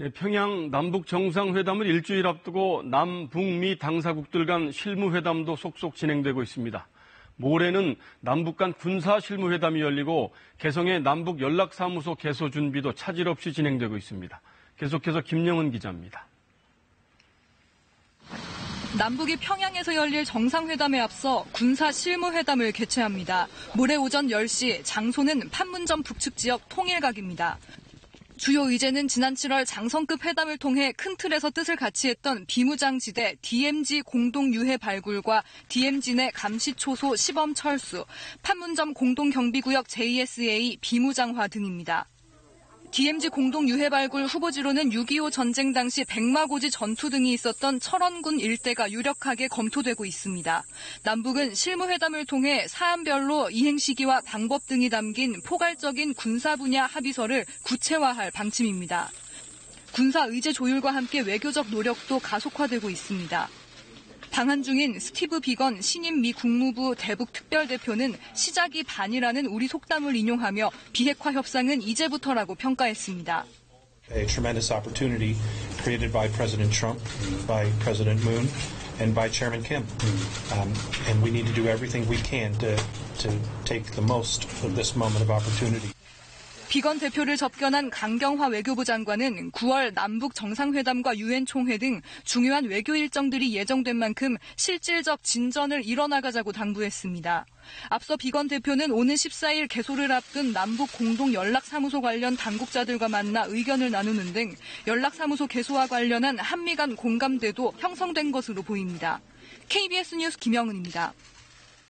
네, 평양 남북 정상회담을 일주일 앞두고 남북미 당사국들 간 실무회담도 속속 진행되고 있습니다. 모레는 남북 간 군사 실무회담이 열리고 개성의 남북 연락사무소 개소 준비도 차질 없이 진행되고 있습니다. 계속해서 김영은 기자입니다. 남북이 평양에서 열릴 정상회담에 앞서 군사 실무회담을 개최합니다. 모레 오전 10시 장소는 판문점 북측 지역 통일각입니다. 주요 의제는 지난 7월 장성급 회담을 통해 큰 틀에서 뜻을 같이 했던 비무장지대 DMZ 공동유해 발굴과 DMZ 내 감시초소 시범 철수, 판문점 공동경비구역 JSA 비무장화 등입니다. DMZ 공동 유해 발굴 후보지로는 6.25 전쟁 당시 백마고지 전투 등이 있었던 철원군 일대가 유력하게 검토되고 있습니다. 남북은 실무회담을 통해 사안별로 이행 시기와 방법 등이 담긴 포괄적인 군사 분야 합의서를 구체화할 방침입니다. 군사 의제 조율과 함께 외교적 노력도 가속화되고 있습니다. 방한 중인 스티브 비건 신임 미 국무부 대북 특별대표는 시작이 반이라는 우리 속담을 인용하며 비핵화 협상은 이제부터라고 평가했습니다. A tremendous opportunity created by President Trump, by President Moon, and by Chairman Kim. Um, and we need to do everything we can to, to take the most of this moment of opportunity. 비건 대표를 접견한 강경화 외교부 장관은 9월 남북 정상회담과 유엔 총회 등 중요한 외교 일정들이 예정된 만큼 실질적 진전을 이뤄나가자고 당부했습니다. 앞서 비건 대표는 오는 14일 개소를 앞둔 남북 공동 연락사무소 관련 당국자들과 만나 의견을 나누는 등 연락사무소 개소와 관련한 한미 간 공감대도 형성된 것으로 보입니다. KBS 뉴스 김영은입니다.